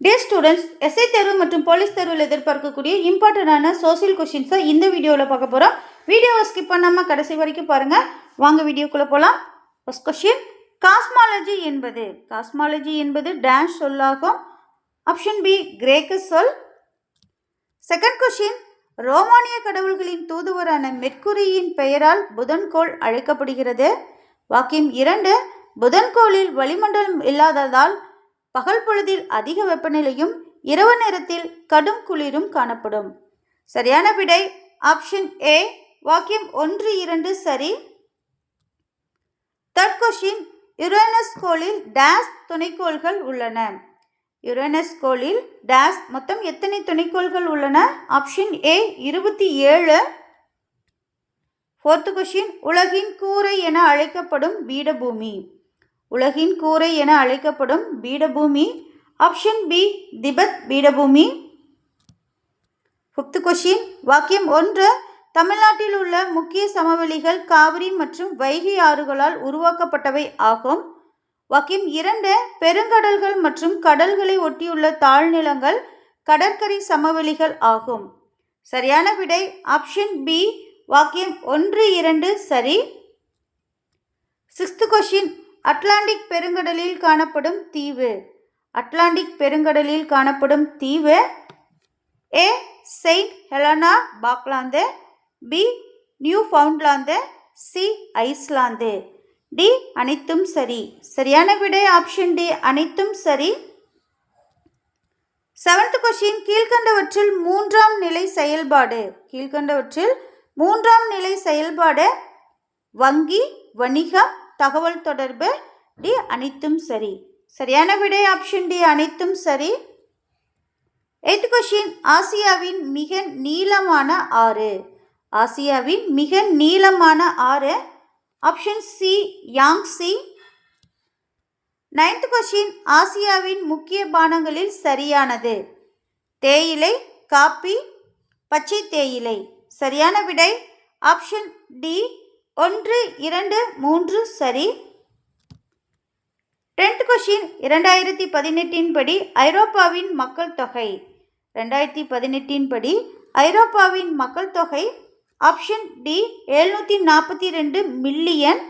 Dear students SI தேர்வு மற்றும் police தேர்வில் எதிர்பார்க்கக்கூடிய இம்பார்ட்டண்டான சோசியல் கொஷின்ஸை இந்த வீடியோவில் பார்க்க போகிறோம் வீடியோவை ஸ்கிப் பண்ணாமல் கடைசி வரைக்கும் பாருங்கள் வாங்க வீடியோக்குள்ளே போகலாம் ஃபஸ்ட் கொஷின் காஸ்மாலஜி என்பது காஸ்மாலஜி என்பது டேஷ் சொல்லாகும். ஆப்ஷன் பி கிரேக்க சொல். செகண்ட் கொஷின் ரோமானிய கடவுள்களின் தூதுவரான மெர்க்குரியின் பெயரால் புதன்கோள் அழைக்கப்படுகிறது. வாக்கியம் இரண்டு புதன்கோளில் வளிமண்டலம் இல்லாததால் பகல் பொழுதில் அதிக வெப்பநிலையும் இரவு நேரத்தில் கடும் குளிரும் காணப்படும். சரியான விடை ஆப்ஷன் ஏ வாக்கியம் ஒன்று இரண்டு சரி. தேர்ட் கொஷின் யுரேனஸ் கோளில் டேஸ் துணைக்கோள்கள் உள்ளன. யுரேனஸ் கோளில் டேஸ் மொத்தம் எத்தனை துணைக்கோள்கள் உள்ளன? ஆப்ஷன் ஏ இருபத்தி ஏழு. ஃபோர்த்து கொஷின் உலகின் கூரை என அழைக்கப்படும் பீடபூமி. உலகின் கூரை என அழைக்கப்படும் பீடபூமி ஆப்ஷன் பி திபெத் பீடபூமி. ஃபிஃப்த் கொஷின் வாக்கியம் ஒன்று தமிழ்நாட்டில் உள்ள முக்கிய சமவெளிகள் காவிரி மற்றும் வைகை ஆறுகளால் உருவாக்கப்பட்டவை ஆகும். வாக்கியம் இரண்டு பெருங்கடல்கள் மற்றும் கடல்களை ஒட்டியுள்ள தாழ்நிலங்கள் கடற்கரை சமவெளிகள் ஆகும். சரியான விடை ஆப்ஷன் பி வாக்கியம் ஒன்று இரண்டு சரி. சிக்ஸ்த் கொஷின் அட்லாண்டிக் பெருங்கடலில் காணப்படும் தீவு. அட்லாண்டிக் பெருங்கடலில் காணப்படும் தீவு A Saint Helena Falkland B Newfoundland C Iceland. D அனைத்தும் சரி. சரியான விடை ஆப்ஷன் டி அனைத்தும் சரி. செவன்த் கொஷின் கீழ்கண்டவற்றில் மூன்றாம் நிலை செயல்பாடு. கீழ்கண்டவற்றில் மூன்றாம் நிலை செயல்பாடு வங்கி வணிகம் தகவல் தொடர்பு டி அனைத்தும் சரி. சரியான விடை ஆப்ஷன் டி அனைத்தும் சரி. எய்த் கொஷின் ஆசியாவின் மிக நீளமான ஆறு. ஆசியாவின் மிக நீளமான ஆறு. Option C Yangtze ninth question ஆசியாவின் முக்கிய பானங்களில் சரியானது. தேயிலை காப்பி பச்சை தேயிலை. சரியான விடை ஆப்ஷன் டி ஒன்று இரண்டு மூன்று சரி. டென்த் கொஷின் இரண்டாயிரத்தி பதினெட்டின் படி ஐரோப்பாவின் மக்கள் தொகை. ரெண்டாயிரத்தி பதினெட்டின் படி ஐரோப்பாவின் மக்கள் தொகை. ஆப்ஷன் டி எழுநூற்றி நாற்பத்தி ரெண்டு மில்லியன்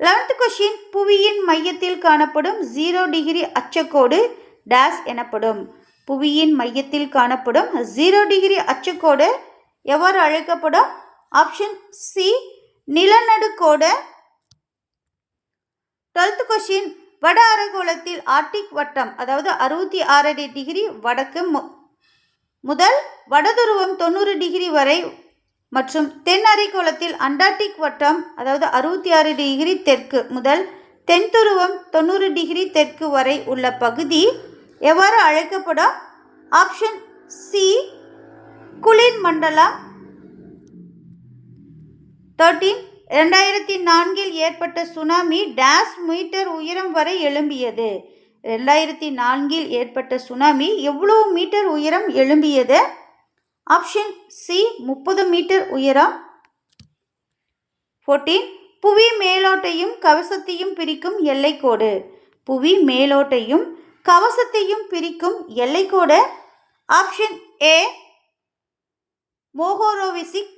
லெவன்த் கொஷின் புவியின் மையத்தில் காணப்படும் ஜீரோ டிகிரி அச்சக்கோடு டேஸ் எனப்படும். புவியின் மையத்தில் காணப்படும் ஜீரோ டிகிரி அச்சக்கோடு எவ்வாறு அழைக்கப்படும்? ஆப்ஷன் சி நிலநடுக்கோடு. டுவெல்த் கொஷின் வட அரைக்கோளத்தில் ஆர்டிக் வட்டம் அதாவது அறுபத்தி ஆறடி டிகிரி வடக்கு மு முதல் வடதுருவம் தொண்ணூறு டிகிரி வரை மற்றும் தென் அரைக்கோளத்தில் அண்டார்டிக் வட்டம் அதாவது அறுபத்தி ஆறு டிகிரி தெற்கு முதல் தென் துருவம் தொண்ணூறு டிகிரி தெற்கு வரை உள்ள பகுதி எவ்வாறு அழைக்கப்படும்? ஆப்ஷன் சி குளிர் மண்டலம் தேர்ட்டீன் ரெண்டாயிரத்தி நான்கில் ஏற்பட்ட சுனாமி டேஸ் மீட்டர் உயரம் வரை எழும்பியது. ரெண்டாயிரத்தி நான்கில் ஏற்பட்ட சுனாமி எவ்வளவு மீட்டர் உயரம் எழும்பியது? ஆப்ஷன் சி முப்பது மீட்டர் உயரம். ஃபோர்டீன் புவி மேலோட்டையும் கவசத்தையும் பிரிக்கும் எல்லைக்கோடு. புவி மேலோட்டையும் கவசத்தையும் பிரிக்கும் எல்லைக்கோடு. ஆப்ஷன் ஏ மோகோரோவிசிக்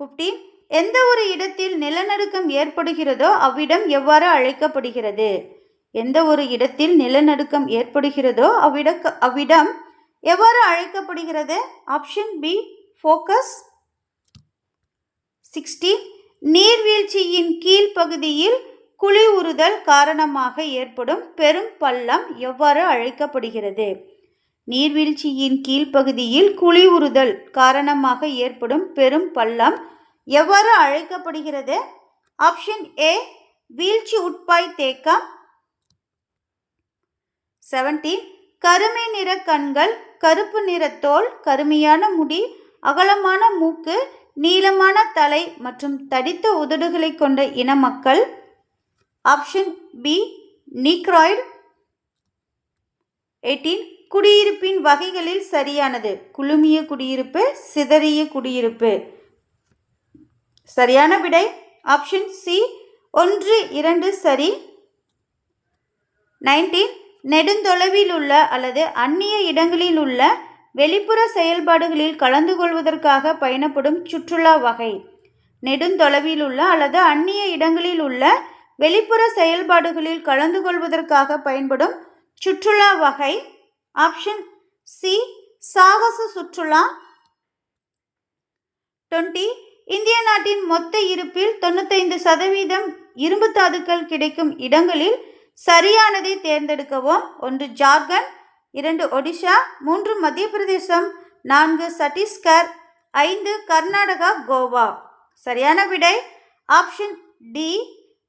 ஃபிஃப்டீன் எந்த ஒரு இடத்தில் நிலநடுக்கம் ஏற்படுகிறதோ அவ்விடம் எவ்வாறு அழைக்கப்படுகிறது? எந்த ஒரு இடத்தில் நிலநடுக்கம் ஏற்படுகிறதோ அவ்விட அவ்விடம் எவ்வாறு அழைக்கப்படுகிறது? ஆப்ஷன் பி ஃபோக்கஸ் சிக்ஸ்டீன் நீர்வீழ்ச்சியின் கீழ்ப்பகுதியில் குழி உறுதல் காரணமாக ஏற்படும் பெரும் பள்ளம் எவ்வாறு அழைக்கப்படுகிறது? நீர்வீழ்ச்சியின் கீழ்ப்பகுதியில் குழி உறுதல் காரணமாக ஏற்படும் பெரும் பள்ளம் எவ்வாறு அழைக்கப்படுகிறது? ஆப்ஷன் ஏ வீழ்ச்சி உட்பாய் தேக்கம். செவன்டீன் கருமை நிற கண்கள் கருப்பு நிற தோல் கருமையான முடி அகலமான மூக்கு நீளமான தலை மற்றும் தடித்த உதடுகளை கொண்ட இன மக்கள். Option B Negroid. எயிட்டீன் குடியிருப்பின் வகைகளில் சரியானது. குழுமிய குடியிருப்பு சிதறிய குடியிருப்பு. சரியான விடை? ஆப்ஷன் சி ஒன்று இரண்டு சரி. நைன்டீன் நெடுந்தொலைவில் உள்ள அல்லது அந்நிய இடங்களில் உள்ள வெளிப்புற செயல்பாடுகளில் கலந்து கொள்வதற்காக பயணப்படும் சுற்றுலா வகை. நெடுந்தொலைவில் உள்ள அல்லது அந்நிய இடங்களில் உள்ள வெளிப்புற செயல்பாடுகளில் கலந்து கொள்வதற்காக பயன்படும் சுற்றுலா வகை. ஆப்ஷன் சி சாகச சுற்றுலா. டுவெண்ட்டி இந்திய நாட்டின் மொத்த இருப்பில் தொண்ணூத்தைந்து சதவீதம் இரும்பு தாதுக்கள் கிடைக்கும் இடங்களில் சரியானதை தேர்ந்தெடுக்கவும். ஒன்று ஜார்க்கண்ட். இரண்டு ஒடிஷா. மூன்று மத்திய பிரதேசம் நான்கு சத்தீஸ்கர். ஐந்து கர்நாடகா கோவா. சரியான விடை? ஆப்ஷன் டி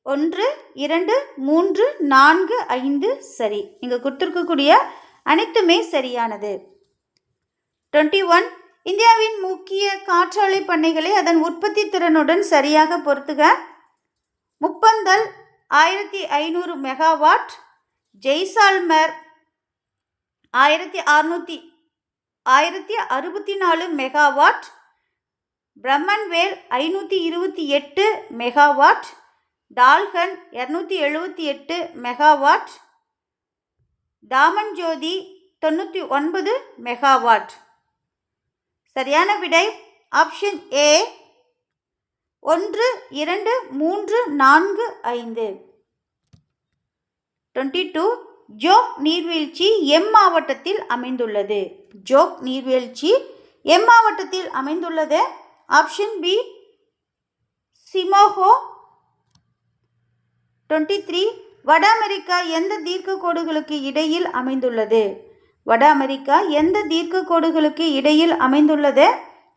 ஒன்று இரண்டு மூன்று நான்கு ஐந்து சரி. இங்கே கொடுத்துருக்கக்கூடிய அனைத்துமே சரியானது. டுவெண்ட்டி ஒன் இந்தியாவின் முக்கிய காற்றாலை பண்ணைகளை அதன் உற்பத்தி திறனுடன் சரியாக பொருத்துக. முப்பந்தல் ஆயிரத்தி ஐநூறு மெகாவாட். ஜெய்சால்மர் ஆயிரத்தி அறுநூற்றி ஆயிரத்தி அறுபத்தி நாலு மெகாவாட். பிரம்மன்வேல் ஐநூற்றி இருபத்தி எட்டு மெகாவாட். டால்கன் இரநூத்தி எழுபத்தி எட்டு மெகாவாட். தாமன் ஜோதி தொண்ணூற்றி ஒன்பது மெகாவாட். சரியான விடை ஆப்ஷன் ஏ ஒன்று இரண்டு மூன்று நான்கு ஐந்து. டுவெண்ட்டி டூ ஜோக் நீர்வீழ்ச்சி எம் மாவட்டத்தில் அமைந்துள்ளது. ஜோக் நீர்வீழ்ச்சி எம் மாவட்டத்தில் அமைந்துள்ளது. Option B Shimoga twenty three வட அமெரிக்கா எந்த தீர்க்க கோடுகளுக்கு இடையில் அமைந்துள்ளது? வட அமெரிக்கா எந்த தீர்க்க கோடுகளுக்கு இடையில் அமைந்துள்ளது?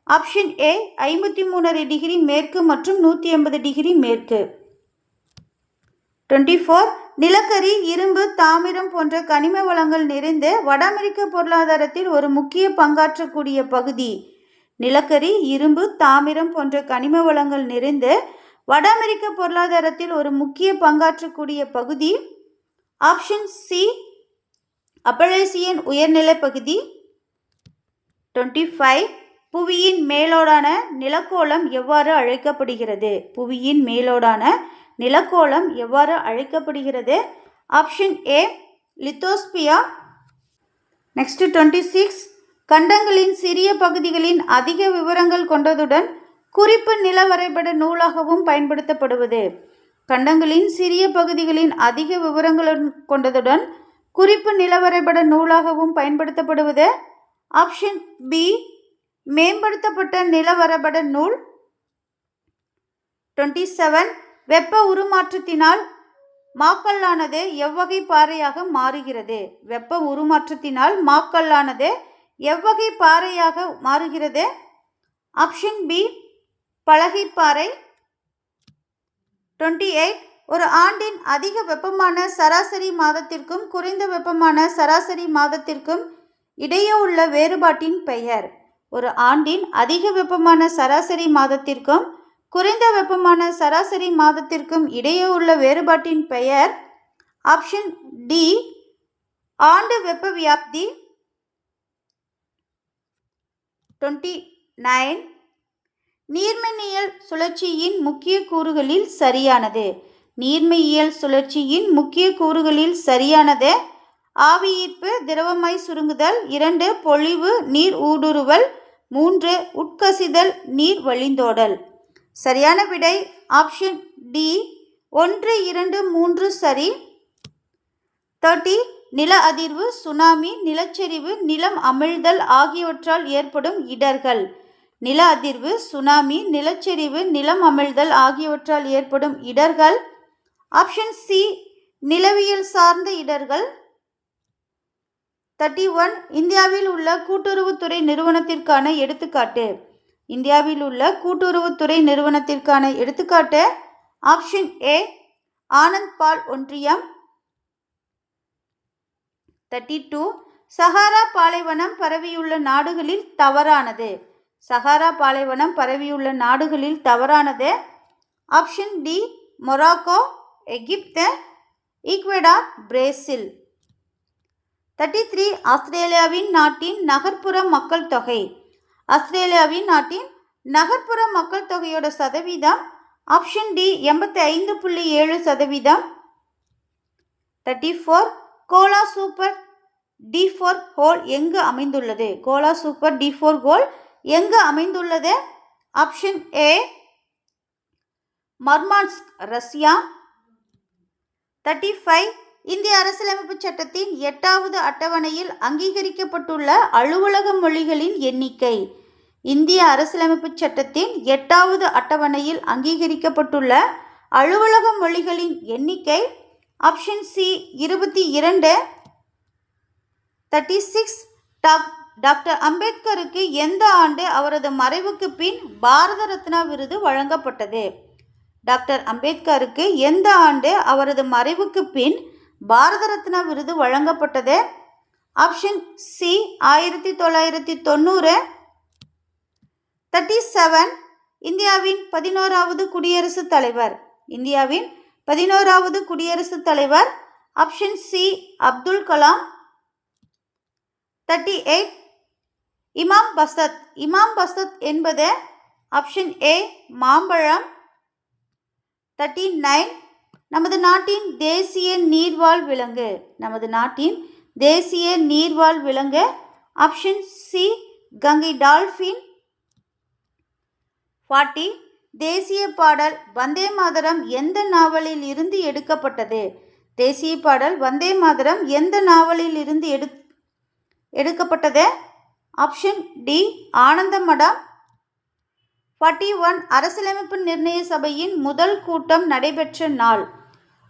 ஆப்ஷன் ஏ ஐம்பத்தி மூணரை டிகிரி மேற்கு மற்றும் நூற்றி எண்பது டிகிரி மேற்கு. டுவெண்ட்டி ஃபோர் நிலக்கரி இரும்பு தாமிரம் போன்ற கனிம வளங்கள் நிறைந்து வட அமெரிக்க பொருளாதாரத்தில் ஒரு முக்கிய பங்காற்றக்கூடிய பகுதி. நிலக்கரி இரும்பு தாமிரம் போன்ற கனிம வளங்கள் நிறைந்து வட அமெரிக்க பொருளாதாரத்தில் ஒரு முக்கிய பங்காற்றக்கூடிய பகுதி ஆப்ஷன் சி அப்பலேசியன் உயர்நிலை பகுதி டுவெண்ட்டி ஃபைவ். புவியின் மேலோடான நிலக்கோளம் எவ்வாறு அழைக்கப்படுகிறது? புவியின் மேலோடான நிலக்கோளம் எவ்வாறு அழைக்கப்படுகிறது? Option A lithosphere. Next twenty six. கண்டங்களின் சிறிய பகுதிகளின் அதிக விவரங்கள் கொண்டதுடன் குறிப்பு நில வரைபட நூலாகவும் பயன்படுத்தப்படுவது. கண்டங்களின் சிறிய பகுதிகளின் அதிக விவரங்கள் கொண்டதுடன் குறிப்பு நில வரைபட நூலாகவும் பயன்படுத்தப்படுவது. ஆப்ஷன் பி மேம்படுத்தப்பட்ட நில வரைபட நூல். டுவெண்ட்டி செவன் வெப்ப உருமாற்றத்தினால் மாக்கல்லானது எவ்வகை பாறையாக மாறுகிறது. வெப்ப உருமாற்றத்தினால் மாக்கல்லானது எவ்வகை பாறையாக மாறுகிறது. ஆப்ஷன் பி பலகைப்பாறை டுவெண்ட்டி எயிட் ஒரு ஆண்டின் அதிக வெப்பமான சராசரி மாதத்திற்கும் குறைந்த வெப்பமான சராசரி மாதத்திற்கும் இடையே உள்ள வேறுபாட்டின் பெயர். ஒரு ஆண்டின் அதிக வெப்பமான சராசரி மாதத்திற்கும் குறைந்த வெப்பமான சராசரி மாதத்திற்கும் இடையே உள்ள வேறுபாட்டின் பெயர். Option D. ஆண்டு வெப்ப வியாப்தி. டுவெண்ட்டி நைன் நீர்மின்னியல் சுழற்சியின் முக்கிய கூறுகளில் சரியானது. நீர்மையியல் சுழற்சியின் முக்கிய கூறுகளில் சரியானது. ஆவியீர்ப்பு திரவமாய் சுருங்குதல் இரண்டு பொழிவு நீர் ஊடுருவல் மூன்று உட்கசிதல் நீர் வழிந்தோடல். சரியான விடை ஆப்ஷன் டி ஒன்று இரண்டு மூன்று சரி. தேர்ட்டி நில அதிர்வு சுனாமி நிலச்சரிவு நிலம் அமிழ்தல் ஆகியவற்றால் ஏற்படும் இடர்கள். நில அதிர்வு சுனாமி நிலச்சரிவு நிலம் அமிழ்தல் ஆகியவற்றால் ஏற்படும் இடர்கள். ஆப்ஷன் சி நிலவியல் சார்ந்த இடர்கள். தேர்ட்டி ஒன் இந்தியாவில் உள்ள கூட்டுறவுத்துறை நிறுவனத்திற்கான எடுத்துக்காட்டு. இந்தியாவில் உள்ள கூட்டுறவுத்துறை நிறுவனத்திற்கான எடுத்துக்காட்டு. ஆப்ஷன் ஏ ஆனந்த் பால் ஒன்றியம். தேர்ட்டி டூ சஹாரா பாலைவனம் பரவியுள்ள நாடுகளில் தவறானது. சஹாரா பாலைவனம் பரவியுள்ள நாடுகளில் தவறானது. Option D Morocco Egypt Ecuador Brazil. Thirty three ஆஸ்திரேலியாவின் நாட்டின் நகர்ப்புற மக்கள் தொகை. ஆஸ்திரேலியாவின் நாட்டின் நகர்ப்புற மக்கள் தொகையோட சதவீதம் ஆப்ஷன் டி எண்பத்தி ஐந்து புள்ளி ஏழு சதவீதம். Thirty four Kola superdeep borehole எங்கு அமைந்துள்ளது? Kola super D four whole எங்கு அமைந்துள்ளது? Option A Murmansk Russia. Thirty five இந்திய அரசியலமைப்பு சட்டத்தின் எட்டாவது அட்டவணையில் அங்கீகரிக்கப்பட்டுள்ள அலுவலக மொழிகளின் எண்ணிக்கை. இந்திய அரசியலமைப்பு சட்டத்தின் எட்டாவது அட்டவணையில் அங்கீகரிக்கப்பட்டுள்ள அலுவலக மொழிகளின் எண்ணிக்கை. ஆப்ஷன் சி இருபத்தி இரண்டு. தேர்ட்டி சிக்ஸ் டாக் டாக்டர் அம்பேத்கருக்கு எந்த ஆண்டு அவரது மறைவுக்கு பின் பாரத ரத்னா விருது வழங்கப்பட்டது? டாக்டர் அம்பேத்கருக்கு எந்த ஆண்டு அவரது மறைவுக்கு பின் பாரத ரத்னா விருது வழங்கப்பட்டது? ஆப்ஷன் சி ஆயிரத்தி தொள்ளாயிரத்தி தொண்ணூறு. தேர்ட்டி செவன் இந்தியாவின் பதினோராவது குடியரசுத் தலைவர். இந்தியாவின் பதினோராவது குடியரசுத் தலைவர். Option C Abdul Kalam. Thirty eight இமாம் பசத் இமாம் பசத் என்பது ஆப்ஷன் ஏ மாம்பழம். தேர்ட்டி நைன் நமது நாட்டின் தேசிய நீர்வாழ் விலங்கு. நமது நாட்டின் தேசிய நீர்வாழ் விலங்கு. Option C Ganga dolphin forty தேசிய பாடல் வந்தே மாதரம் எந்த நாவலில் இருந்து எடுக்கப்பட்டது? தேசிய பாடல் வந்தே மாதரம் எந்த நாவலில் இருந்து எடு எடுக்கப்பட்டது? Option D Anandamath forty one அரசியலமைப்பு நிர்ணய சபையின் முதல் கூட்டம் நடைபெற்ற நாள்.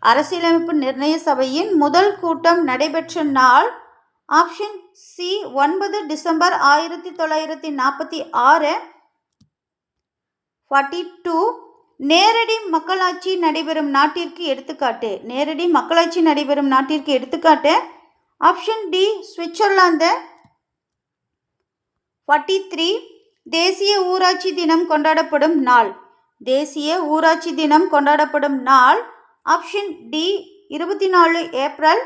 அரசியலமைப்பு நிர்ணய சபையின் முதல் கூட்டம் நடைபெற்ற நாள் ஆப்ஷன் சி ஒன்பது டிசம்பர் ஆயிரத்தி தொள்ளாயிரத்தி நாற்பத்தி ஆறு. ஃபார்ட்டி டூ நேரடி மக்களாட்சி நடைபெறும் நாட்டிற்கு எடுத்துக்காட்டு. நேரடி மக்களாட்சி நடைபெறும் நாட்டிற்கு எடுத்துக்காட்டு. Option D Switzerland. Forty three தேசிய ஊராட்சி தினம் கொண்டாடப்படும் நாள். தேசிய ஊராட்சி தினம் கொண்டாடப்படும் நாள் ஆப்ஷன் டி இருபத்தி நாலு ஏப்ரல்.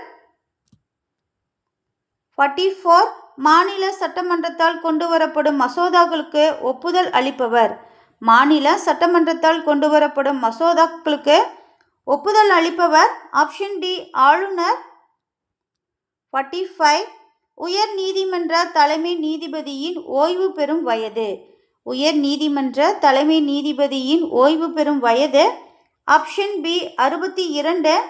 ஃபார்ட்டி ஃபோர் மாநில சட்டமன்றத்தால் கொண்டு வரப்படும் மசோதாக்களுக்கு ஒப்புதல் அளிப்பவர். மாநில சட்டமன்றத்தால் கொண்டு வரப்படும் மசோதாக்களுக்கு ஒப்புதல் அளிப்பவர். ஆப்ஷன் டி ஆளுநர். ஃபார்ட்டி ஃபைவ் உயர் நீதிமன்ற தலைமை நீதிபதியின் ஓய்வு பெறும் வயது. உயர் நீதிமன்ற தலைமை நீதிபதியின் ஓய்வு பெறும் வயது. ஆப்ஷன் பி அறுபத்தி இரண்டு.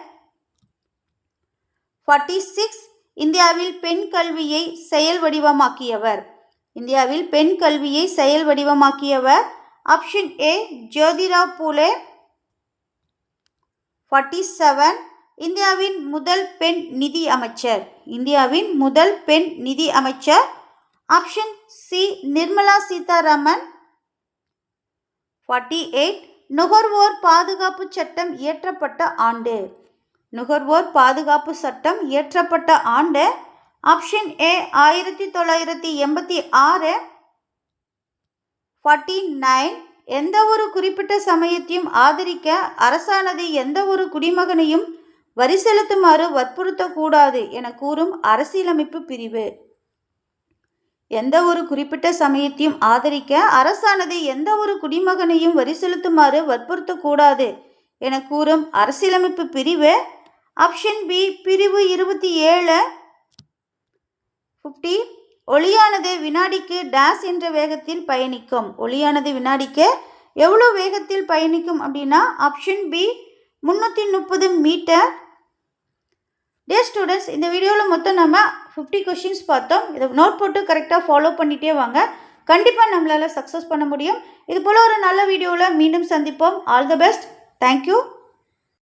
ஃபார்ட்டி சிக்ஸ் இந்தியாவில் பெண் கல்வியை செயல் வடிவமாக்கியவர். இந்தியாவில் பெண் கல்வியை செயல் வடிவமாக்கியவர். Option A Jyotirao Phule. Forty seven இந்தியாவின் முதல் பெண் நிதி அமைச்சர். இந்தியாவின் முதல் பெண் நிதி அமைச்சர். Option C Nirmala Sitharaman. Forty eight நுகர்வோர் பாதுகாப்பு சட்டம் இயற்றப்பட்ட ஆண்டு. நுகர்வோர் பாதுகாப்பு சட்டம் இயற்றப்பட்ட ஆண்டு. ஆப்ஷன் ஏ ஆயிரத்தி தொள்ளாயிரத்தி எண்பத்தி ஆறு. ஃபார்ட்டி நைன் எந்த ஒரு குறிப்பிட்ட சமயத்தையும் ஆதரிக்க அரசானது எந்த ஒரு குடிமகனையும் வரி செலுத்துமாறு வற்புறுத்தக்கூடாது என கூறும் அரசியலமைப்பு பிரிவு. எந்த ஒரு குறிப்பிட்ட சமயத்தையும் ஆதரிக்க அரசானது எந்த ஒரு குடிமகனையும் வரி செலுத்துமாறு வற்புறுத்தக்கூடாது என கூறும் அரசியலமைப்பு பிரிவு. ஆப்ஷன் பி பிரிவு இருபத்தி ஏழு. ஃபிஃப்டி ஒளியானது வினாடிக்கு டேஸ் என்ற வேகத்தில் பயணிக்கும். ஒளியானது வினாடிக்கு எவ்வளோ வேகத்தில் பயணிக்கும் அப்படின்னா ஆப்ஷன் பி முந்நூற்றி முப்பது மீட்டர். டியர் ஸ்டூடெண்ட்ஸ் இந்த வீடியோவில் மொத்தம் நம்ம ஃபிஃப்டி கொஷின்ஸ் பார்த்தோம். இதை நோட் போட்டு கரெக்டாக ஃபாலோ பண்ணிகிட்டே வாங்க. கண்டிப்பாக நம்மளால் சக்ஸஸ் பண்ண முடியும். இது போல் ஒரு நல்ல வீடியோவில் மீண்டும் சந்திப்போம். All the best thank you